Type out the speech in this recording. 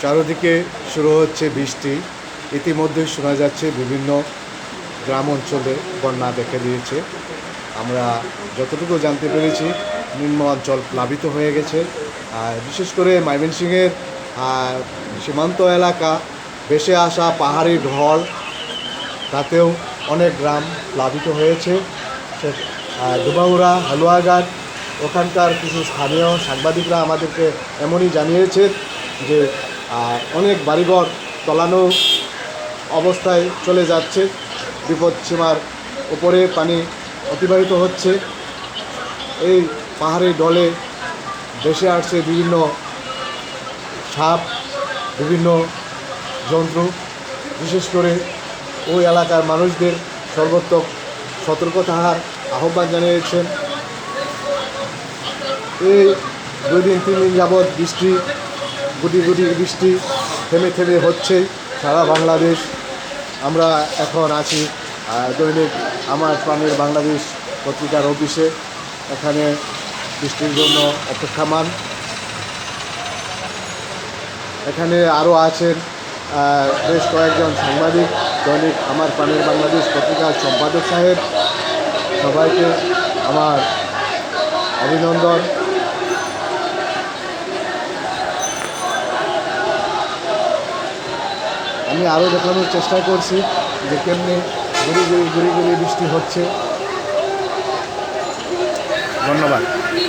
চারদিকে শুরু হচ্ছে বৃষ্টি। ইতিমধ্যে শোনা যাচ্ছে বিভিন্ন গ্রাম অঞ্চলে বন্যা দেখা দিয়েছে। আমরা যতটুকু জানতে পেরেছি, নিম্ন অঞ্চল প্লাবিত হয়ে গেছে। আর বিশেষ করে ময়মনসিংহের সীমান্ত এলাকা ভেসে আসা পাহাড়ি ঢল, তাতেও অনেক গ্রাম প্লাবিত হয়েছে। ডুবাউড়া, হালুয়াঘাট ওখানকার কিছু স্থানীয় সাংবাদিকরা আমাদেরকে এমনই জানিয়েছে যে অনেক বাড়িঘর তলানো অবস্থায় চলে যাচ্ছে। বিপদসীমার উপরে পানি অতিবাহিত হচ্ছে। এই পাহাড়ি ডলে ভেসে আসছে বিভিন্ন সাপ, বিভিন্ন জন্তু বিশেষ করে ওই এলাকার মানুষদের সর্বোত্তক সতর্ক আহ্বান জানিয়েছেন। এই দুই দিন তিন দিন যাবৎ বৃষ্টি, গুটি গুটি বৃষ্টি থেমে থেমে হচ্ছে সারা বাংলাদেশ। আমরা এখন আছি দৈনিক আমার প্রাণের বাংলাদেশ পত্রিকার অফিসে। এখানে বৃষ্টির জন্য অপেক্ষামান। এখানে আরও আছেন বেশ কয়েকজন সাংবাদিক, দৈনিক আমার প্রাণের বাংলাদেশ পত্রিকার সম্পাদক সাহেব। সবাইকে আমার অভিনন্দন। আমি আরও দেখানোর চেষ্টা করছি যে কেমনি গুড়ি গুড়ি গুড়ি গুড়ি বৃষ্টি হচ্ছে। ধন্যবাদ।